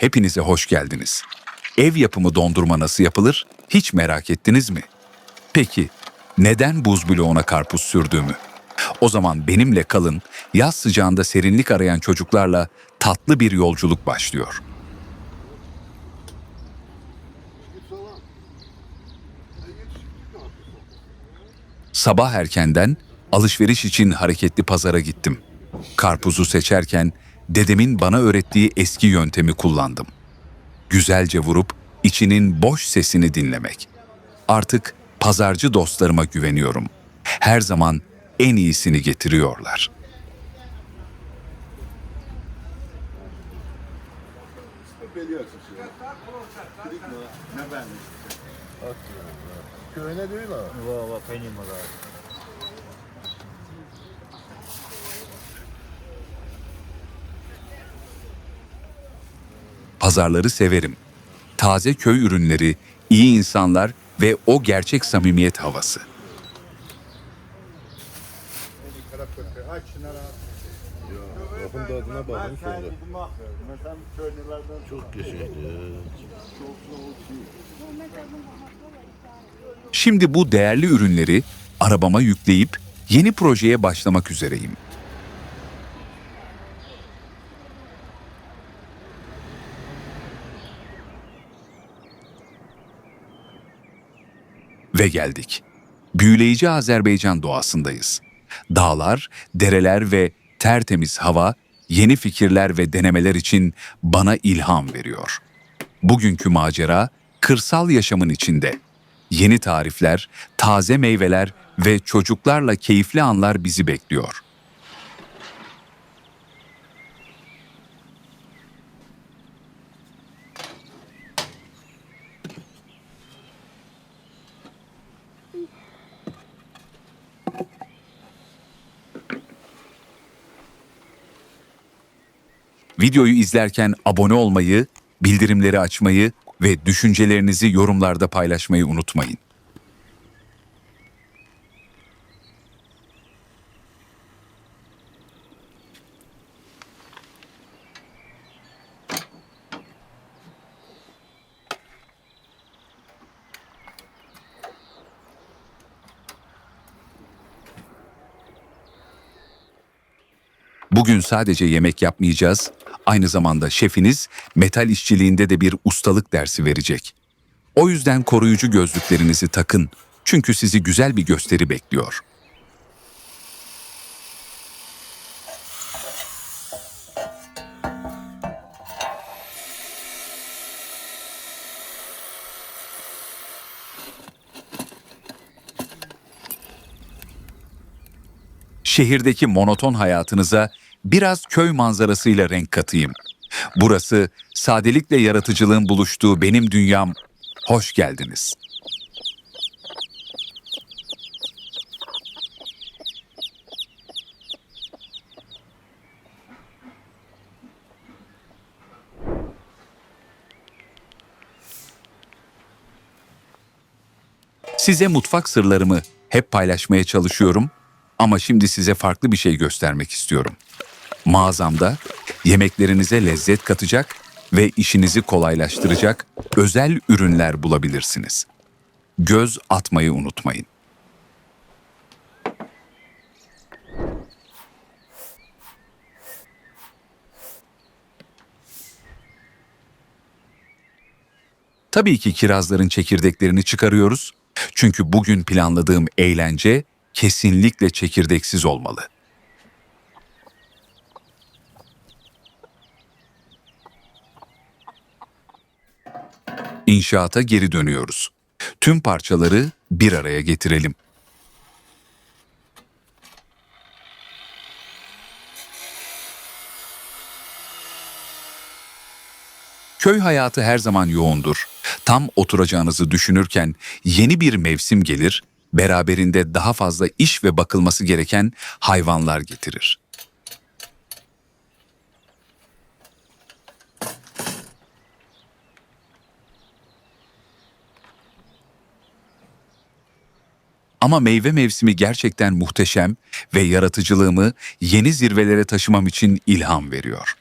Hepinize hoş geldiniz. Ev yapımı dondurma nasıl yapılır? Hiç merak ettiniz mi? Peki, neden buz bloğuna karpuz sürdüğümü? O zaman benimle kalın, yaz sıcağında serinlik arayan çocuklarla tatlı bir yolculuk başlıyor. Sabah erkenden alışveriş için hareketli pazara gittim. Karpuzu seçerken dedemin bana öğrettiği eski yöntemi kullandım. Güzelce vurup içinin boş sesini dinlemek. Artık pazarcı dostlarıma güveniyorum. Her zaman en iyisini getiriyorlar.'' Köyüne değil mi? Valla, valla, peynir Pazarları severim. Taze köy ürünleri, iyi insanlar ve o gerçek samimiyet havası. Şimdi bu değerli ürünleri arabama yükleyip yeni projeye başlamak üzereyim. Ve geldik. Büyüleyici Azerbaycan doğasındayız. Dağlar, dereler ve tertemiz hava yeni fikirler ve denemeler için bana ilham veriyor. Bugünkü macera kırsal yaşamın içinde. Yeni tarifler, taze meyveler ve çocuklarla keyifli anlar bizi bekliyor. Videoyu izlerken abone olmayı, bildirimleri açmayı ve düşüncelerinizi yorumlarda paylaşmayı unutmayın. Bugün sadece yemek yapmayacağız, aynı zamanda şefiniz metal işçiliğinde de bir ustalık dersi verecek. O yüzden koruyucu gözlüklerinizi takın çünkü sizi güzel bir gösteri bekliyor. şehirdeki monoton hayatınıza biraz köy manzarasıyla renk katayım. Burası sadelikle yaratıcılığın buluştuğu benim dünyam. Hoş geldiniz. Size mutfak sırlarımı hep paylaşmaya çalışıyorum ama şimdi size farklı bir şey göstermek istiyorum. Mağazamda yemeklerinize lezzet katacak ve işinizi kolaylaştıracak özel ürünler bulabilirsiniz. Göz atmayı unutmayın. Tabii ki kirazların çekirdeklerini çıkarıyoruz. Çünkü bugün planladığım eğlence kesinlikle çekirdeksiz olmalı. İnşaata geri dönüyoruz. Tüm parçaları bir araya getirelim. Köy hayatı her zaman yoğundur. Tam oturacağınızı düşünürken yeni bir mevsim gelir, beraberinde daha fazla iş ve bakılması gereken hayvanlar getirir. Ama meyve mevsimi gerçekten muhteşem ve yaratıcılığımı yeni zirvelere taşımam için ilham veriyor.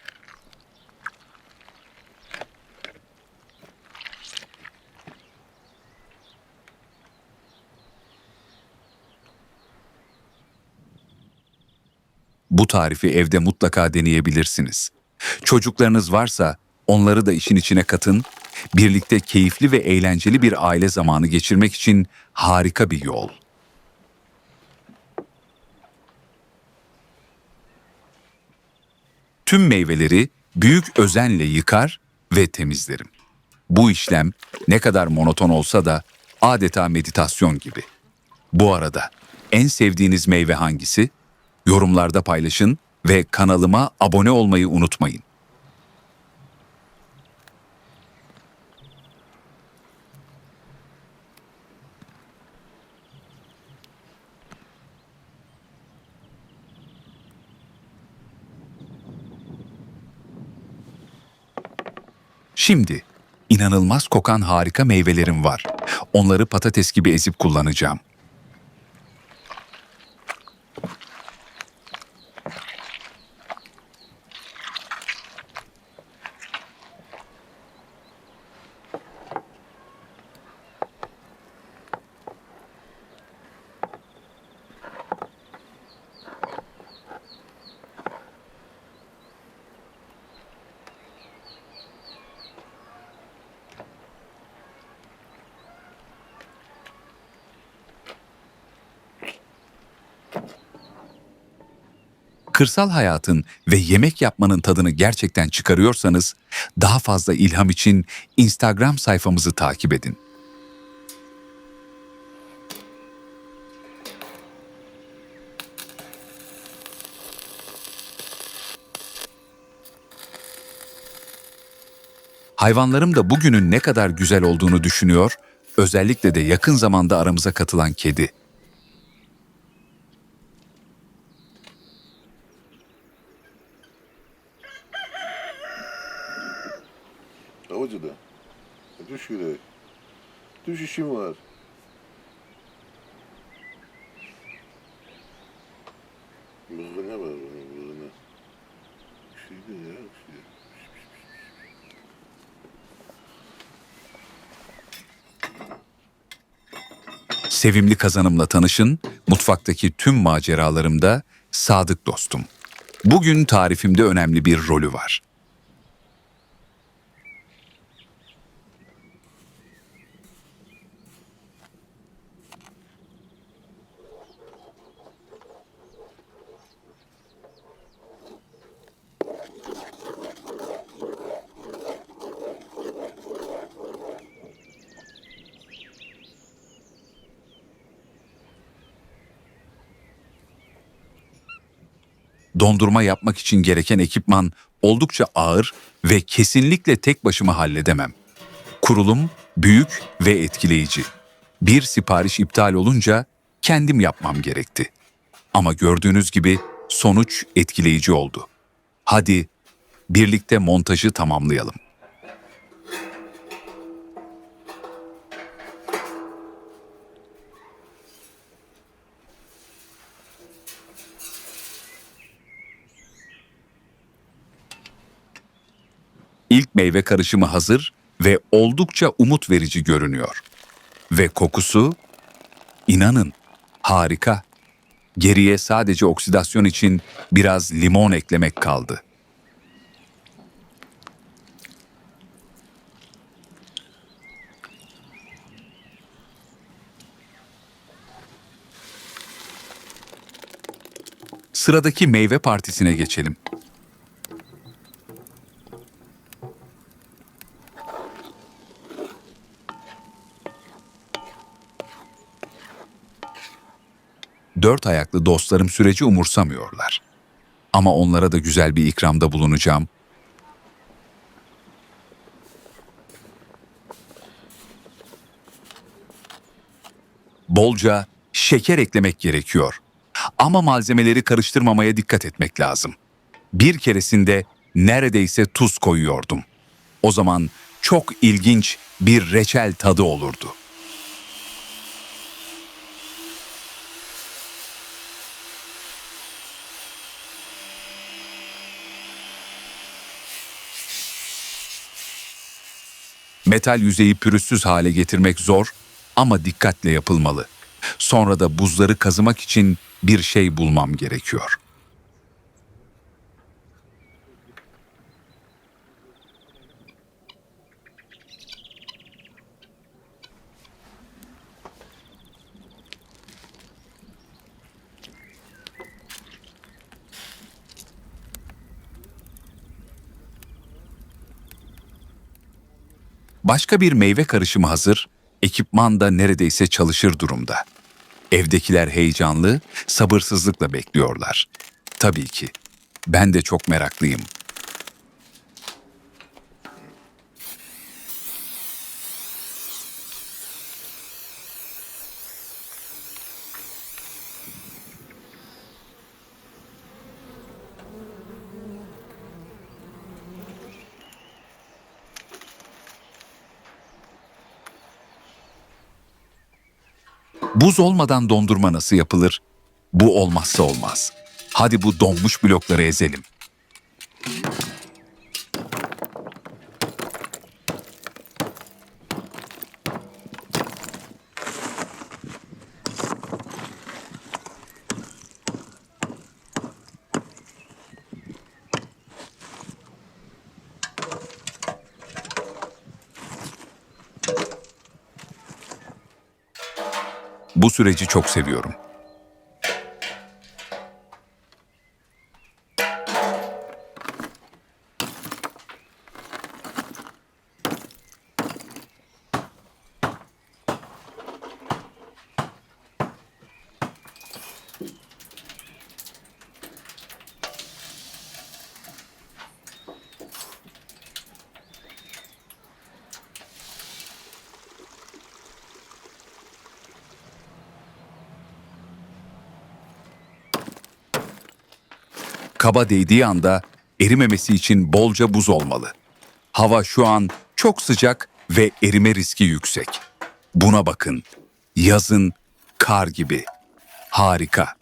Bu tarifi evde mutlaka deneyebilirsiniz. Çocuklarınız varsa onları da işin içine katın. Birlikte keyifli ve eğlenceli bir aile zamanı geçirmek için harika bir yol. Tüm meyveleri büyük özenle yıkar ve temizlerim. Bu işlem ne kadar monoton olsa da adeta meditasyon gibi. Bu arada en sevdiğiniz meyve hangisi? Yorumlarda paylaşın ve kanalıma abone olmayı unutmayın. Şimdi inanılmaz kokan harika meyvelerim var. Onları patates gibi ezip kullanacağım. Kırsal hayatın ve yemek yapmanın tadını gerçekten çıkarıyorsanız daha fazla ilham için Instagram sayfamızı takip edin. Hayvanlarım da bugünün ne kadar güzel olduğunu düşünüyor, özellikle de yakın zamanda aramıza katılan kedi. İşim var. Burada ne var bunun burada ne? Bir şey değil ya. Bir şey. Sevimli kazanımla tanışın, mutfaktaki tüm maceralarımda sadık dostum. Bugün tarifimde önemli bir rolü var. Dondurma yapmak için gereken ekipman oldukça ağır ve kesinlikle tek başıma halledemem. Kurulum büyük ve etkileyici. Bir sipariş iptal olunca kendim yapmam gerekti. Ama gördüğünüz gibi sonuç etkileyici oldu. Hadi birlikte montajı tamamlayalım. İlk meyve karışımı hazır ve oldukça umut verici görünüyor. Ve kokusu, inanın, harika. Geriye sadece oksidasyon için biraz limon eklemek kaldı. Sıradaki meyve partisine geçelim. Dört ayaklı dostlarım süreci umursamıyorlar. Ama onlara da güzel bir ikramda bulunacağım. Bolca şeker eklemek gerekiyor. Ama malzemeleri karıştırmamaya dikkat etmek lazım. Bir keresinde neredeyse tuz koyuyordum. O zaman çok ilginç bir reçel tadı olurdu. Metal yüzeyi pürüzsüz hale getirmek zor ama dikkatle yapılmalı. Sonra da buzları kazımak için bir şey bulmam gerekiyor. Başka bir meyve karışımı hazır, ekipman da neredeyse çalışır durumda. Evdekiler heyecanlı, sabırsızlıkla bekliyorlar. Tabii ki. Ben de çok meraklıyım. Buz olmadan dondurma nasıl yapılır? Bu olmazsa olmaz. Hadi bu donmuş blokları ezelim. Süreci çok seviyorum. Kaba değdiği anda erimemesi için bolca buz olmalı. Hava şu an çok sıcak ve erime riski yüksek. Buna bakın. Yazın kar gibi. Harika.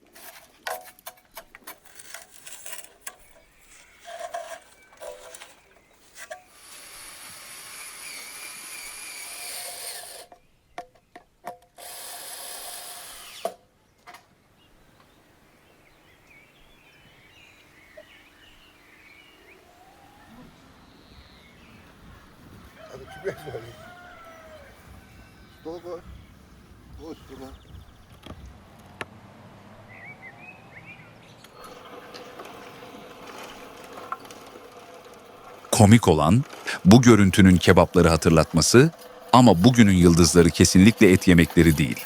Komik olan bu görüntünün kebapları hatırlatması ama bugünün yıldızları kesinlikle et yemekleri değil.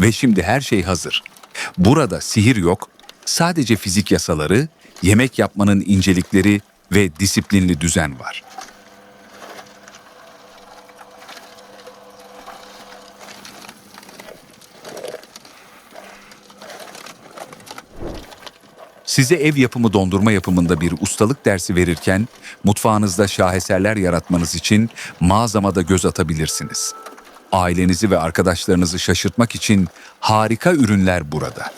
Ve şimdi her şey hazır. Burada sihir yok, sadece fizik yasaları, yemek yapmanın incelikleri ve disiplinli düzen var. Size ev yapımı dondurma yapımında bir ustalık dersi verirken mutfağınızda şaheserler yaratmanız için mağazama da göz atabilirsiniz. Ailenizi ve arkadaşlarınızı şaşırtmak için harika ürünler burada.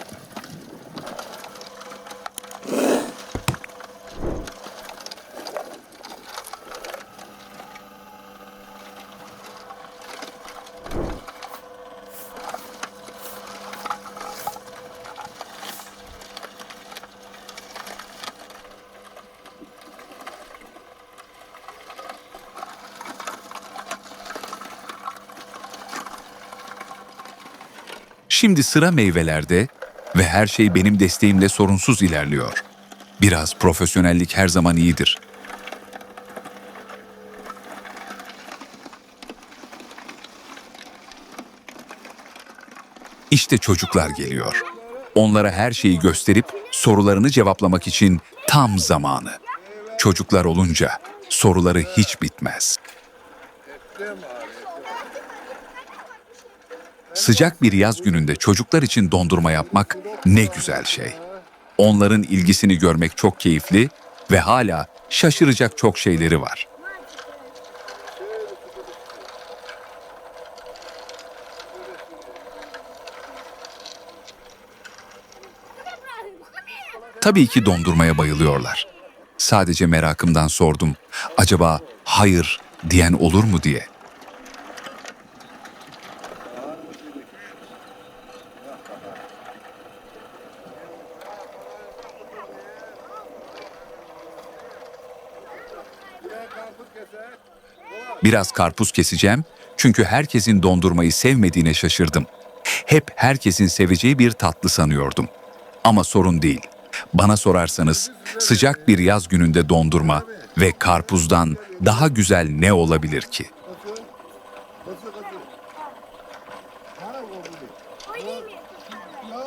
Şimdi sıra meyvelerde ve her şey benim desteğimle sorunsuz ilerliyor. Biraz profesyonellik her zaman iyidir. İşte çocuklar geliyor. Onlara her şeyi gösterip sorularını cevaplamak için tam zamanı. Çocuklar olunca soruları hiç bitmez. Sıcak bir yaz gününde çocuklar için dondurma yapmak ne güzel şey. Onların ilgisini görmek çok keyifli ve hala şaşıracak çok şeyleri var. Tabii ki dondurmaya bayılıyorlar. Sadece merakımdan sordum. Acaba hayır diyen olur mu diye. Biraz karpuz keseceğim çünkü herkesin dondurmayı sevmediğine şaşırdım. Hep herkesin seveceği bir tatlı sanıyordum. Ama sorun değil. Bana sorarsanız sıcak bir yaz gününde dondurma ve karpuzdan daha güzel ne olabilir ki? Kaçıyor. Kaçıyor kaçıyor. Hala oldu. Oynayayım mı? Ya.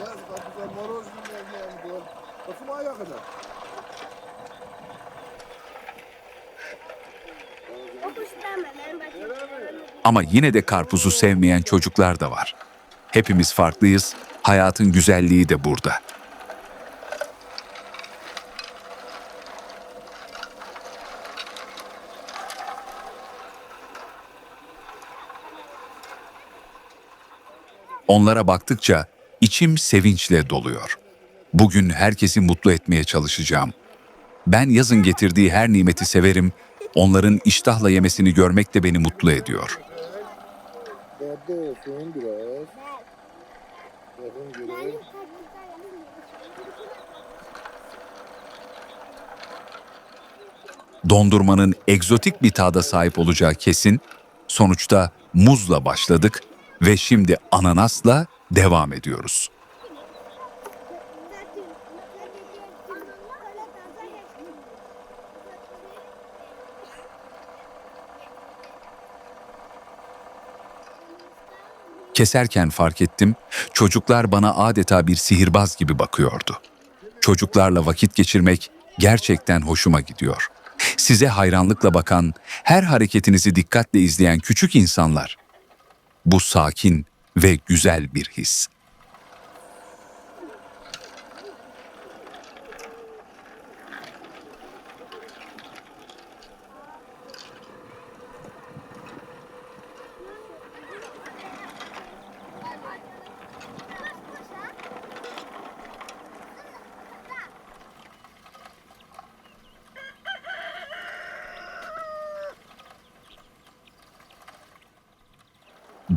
Ya kapıda moroz gibi yani diyor. Kafama ayağa kadar. O kuştan ben. Ben bakayım. Ama yine de karpuzu sevmeyen çocuklar da var. Hepimiz farklıyız. Hayatın güzelliği de burada. Onlara baktıkça içim sevinçle doluyor. Bugün herkesi mutlu etmeye çalışacağım. Ben yazın getirdiği her nimeti severim. Onların iştahla yemesini görmek de beni mutlu ediyor. Dondurmanın egzotik bir tada sahip olacağı kesin. Sonuçta muzla başladık ve şimdi ananasla devam ediyoruz. Keserken fark ettim, çocuklar bana adeta bir sihirbaz gibi bakıyordu. Çocuklarla vakit geçirmek gerçekten hoşuma gidiyor. Size hayranlıkla bakan, her hareketinizi dikkatle izleyen küçük insanlar. Bu sakin ve güzel bir his.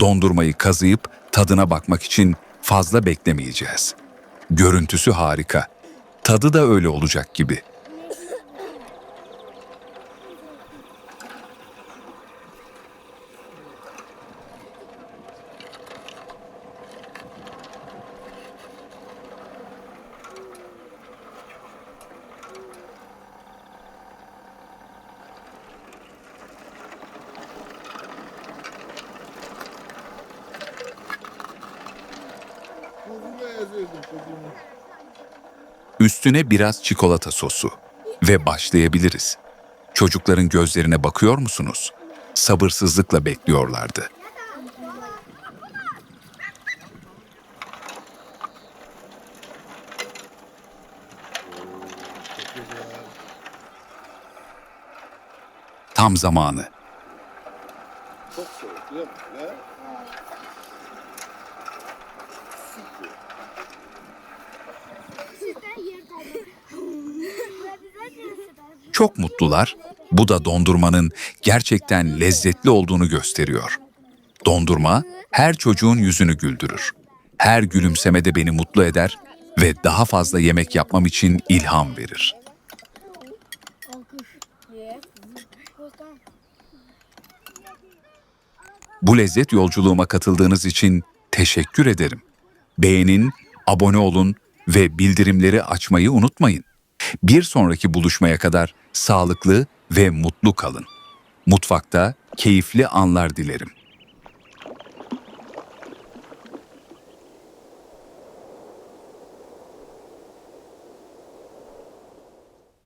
Dondurmayı kazıyıp tadına bakmak için fazla beklemeyeceğiz. Görüntüsü harika. Tadı da öyle olacak gibi. Üstüne biraz çikolata sosu ve başlayabiliriz. Çocukların gözlerine bakıyor musunuz? Sabırsızlıkla bekliyorlardı. Tam zamanı. Çok soğuk değil mi? Ya. Çok mutlular. Bu da dondurmanın gerçekten lezzetli olduğunu gösteriyor. Dondurma her çocuğun yüzünü güldürür. Her gülümseme de beni mutlu eder ve daha fazla yemek yapmam için ilham verir. Bu lezzet yolculuğuma katıldığınız için teşekkür ederim. Beğenin, abone olun ve bildirimleri açmayı unutmayın. Bir sonraki buluşmaya kadar sağlıklı ve mutlu kalın. Mutfakta keyifli anlar dilerim.